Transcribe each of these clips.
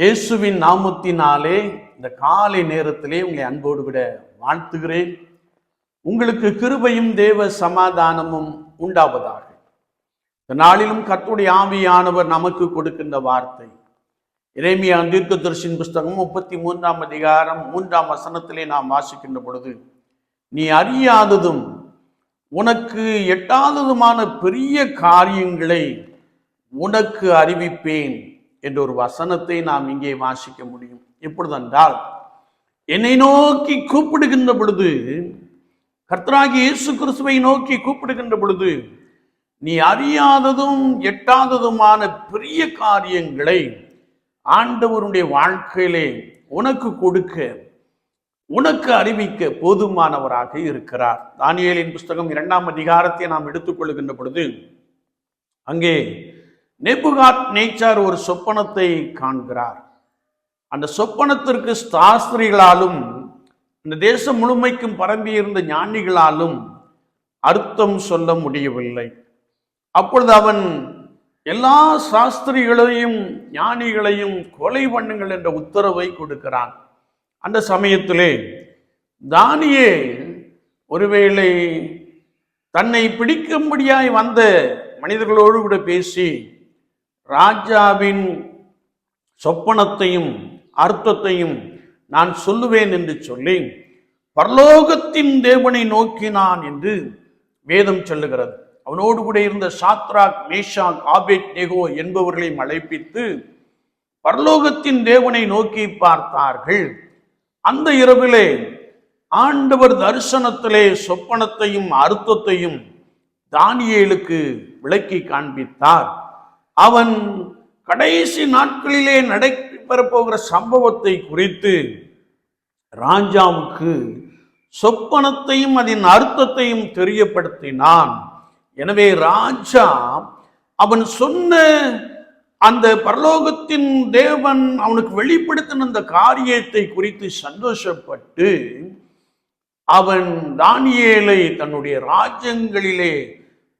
இயேசுவின் நாமத்தினாலே இந்த காலை நேரத்திலே உங்களை அன்போடு விட வாழ்த்துகிறேன். உங்களுக்கு கிருபையும் தேவ சமாதானமும் உண்டாவதாக. இந்த நாளிலும் கத்துடைய ஆவியானவர் நமக்கு கொடுக்கின்ற வார்த்தை. இறைமையா தீர்க்கதரிசின் புஸ்தகம் முப்பத்தி மூன்றாம் அதிகாரம் மூன்றாம் வசனத்திலே நாம் வாசிக்கின்ற பொழுது நீ அறியாததும் உனக்கு எட்டாததுமான பெரிய காரியங்களை உனக்கு அறிவிப்பேன். என்ற ஒரு வசனத்தை நாம் இங்கே வாசிக்க முடியும். எப்பொழுதென்றால் என்னை நோக்கி கூப்பிடுகின்ற பொழுது கர்த்தராகி இயேசு கிறிஸ்துவை நோக்கி கூப்பிடுகின்ற பொழுது நீ அறியாததும் எட்டாததுமான பெரிய காரியங்களை ஆண்டவருடைய வாழ்க்கையிலே உனக்கு கொடுக்க உனக்கு அறிவிக்க போதுமானவராக இருக்கிறார். தானியலின் புஸ்தகம் இரண்டாம் அதிகாரத்தை நாம் எடுத்துக்கொள்கின்ற பொழுது அங்கே நெபுகாத் நேச்சார் ஒரு சொப்பனத்தை காண்கிறார். அந்த சொப்பனத்திற்கு சாஸ்திரிகளாலும் இந்த தேசம் முழுமைக்கும் பரம்பியிருந்த ஞானிகளாலும் அர்த்தம் சொல்ல முடியவில்லை. அப்பொழுது அவன் எல்லா சாஸ்திரிகளையும் ஞானிகளையும் கொலை பண்ணுங்கள் என்ற உத்தரவை கொடுக்கிறான். அந்த சமயத்திலே தானியே ஒருவேளை தன்னை பிடிக்கும்படியாய் வந்த மனிதர்களோடு கூட பேசி ராஜாவின் சொப்பனத்தையும் அர்த்தத்தையும் நான் சொல்லுவேன் என்று சொல்லி பரலோகத்தின் தேவனை நோக்கினான் என்று வேதம் சொல்லுகிறது. அவனோடு கூட இருந்த சாத்ராக் மேஷாக் ஆபேட் நெகோ என்பவர்களையும் அழைப்பித்து பரலோகத்தின் தேவனை நோக்கி பார்த்தார்கள். அந்த இரவிலே ஆண்டவர் தரிசனத்திலே சொப்பனத்தையும் அர்த்தத்தையும் தானியேலுக்கு விளக்கி காண்பித்தார். அவன் கடைசி நாட்களிலே நடைபெறப்போகிற சம்பவத்தை குறித்து ராஜாவுக்கு சொப்பனத்தையும் அதன் அர்த்தத்தையும் தெரியப்படுத்தினான். எனவே ராஜா அவன் சொன்ன அந்த பரலோகத்தின் தேவன் அவனுக்கு வெளிப்படுத்தின அந்த காரியத்தை குறித்து சந்தோஷப்பட்டு அவன் தானியேலை தன்னுடைய ராஜ்யங்களிலே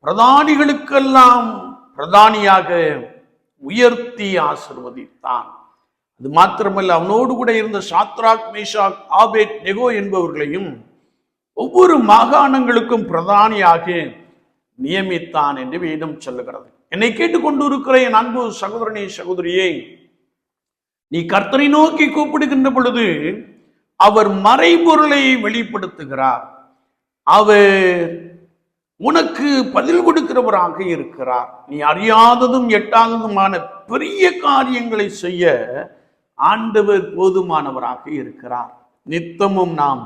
பிரதானிகளுக்கெல்லாம் பிரதானியாக உயர்த்தி ஆசிர்வதித்தான். அது மாத்திரமல்ல அவனோடு கூட இருந்த சாத்ராக் மேஷாக் ஆபேட் நெகோ என்பவர்களையும் ஒவ்வொரு மாகாணங்களுக்கும் பிரதானியாக நியமித்தான் என்று வேதம் சொல்லுகிறது. என்னை கேட்டுக்கொண்டு இருக்கிற என் அன்பு சகோதரனே சகோதரியே நீ கர்த்தரை நோக்கி கூப்பிடுகின்ற பொழுது அவர் மறைபொருளை வெளிப்படுத்துகிறார். அவர் உனக்கு பதில் கொடுக்கிறவராக இருக்கிறார். நீ அறியாததும் எட்டாததுமான பெரிய காரியங்களை செய்ய ஆண்டவர் போதுமானவராக இருக்கிறார். நித்தமும் நாம்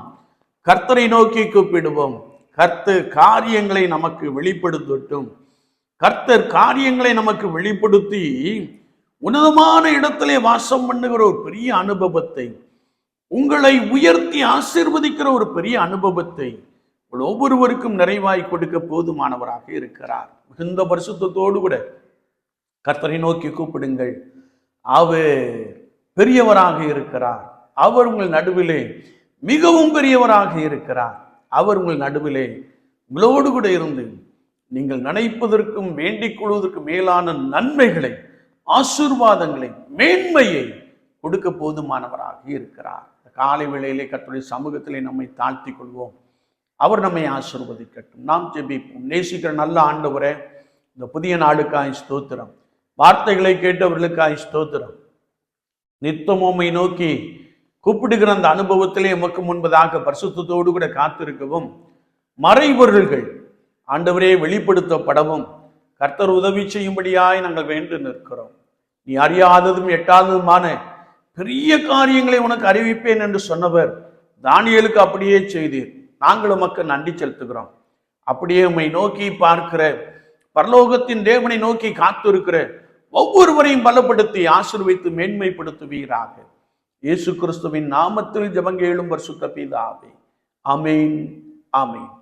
கர்த்தரை நோக்கி கூப்பிடுவோம். கர்த்தர் காரியங்களை நமக்கு வெளிப்படுத்தட்டும். கர்த்தர் காரியங்களை நமக்கு வெளிப்படுத்தி உன்னதமான இடத்திலே வாசம் பண்ணுகிற ஒரு பெரிய அனுபவத்தை உங்களை உயர்த்தி ஆசிர்வதிக்கிற ஒரு பெரிய அனுபவத்தை ஒவ்வொருவருக்கும் நிறைவாய் கொடுக்க போதுமானவராக இருக்கிறார். மிகுந்த பரிசுத்தோடு கூட கர்த்தரை நோக்கி கூப்பிடுங்கள். அவர் பெரியவராக இருக்கிறார். அவர் உங்கள் நடுவிலே மிகவும் பெரியவராக இருக்கிறார். அவர் உங்கள் நடுவிலே உங்களோடு கூட இருந்து நீங்கள் நினைப்பதற்கும் வேண்டிக் கொள்வதற்கும் மேலான நன்மைகளை ஆசீர்வாதங்களை மேன்மையை கொடுக்க போதுமானவராக இருக்கிறார். காலை வேளையிலே கற்றுடைய சமூகத்திலே நம்மை தாழ்த்தி கொள்வோம். அவர் நம்மை ஆசிர்வதிக்கட்டும். நாம் ஜெபிப்போம். நேசிக்கிற நல்ல ஆண்டவரே இந்த புதிய நாடுக்காய் ஸ்தோத்திரம். வார்த்தைகளை கேட்டவர்களுக்காய் ஸ்தோத்திரம். நித்தமோமை நோக்கி கூப்பிடுகிற அந்த அனுபவத்திலே எமக்கு முன்பதாக பரிசுத்தோடு கூட காத்திருக்கவும் மறைபொருள்கள் ஆண்டவரே வெளிப்படுத்தப்படவும் கர்த்தர் உதவி செய்யும்படியாய் நாங்கள் வேண்டு நிற்கிறோம். நீ அறியாததும் எட்டாததுமான பெரிய காரியங்களை உனக்கு அறிவிப்பேன் என்று சொன்னவர் தானியலுக்கு அப்படியே செய்தீர். நாங்கள் உமக்கு நன்றி செலுத்துகிறோம். அப்படியே உம்மை நோக்கி பார்க்கிற பரலோகத்தின் தேவனை நோக்கி காத்திருக்கிற ஒவ்வொருவரையும் பலப்படுத்தி ஆசிர்வித்து மேன்மைப்படுத்துவீராக. இயேசு கிறிஸ்துவின் நாமத்தில் ஜபங்கேளும் பரிசுத்த பிதாவே. அமேன் ஆமீன்.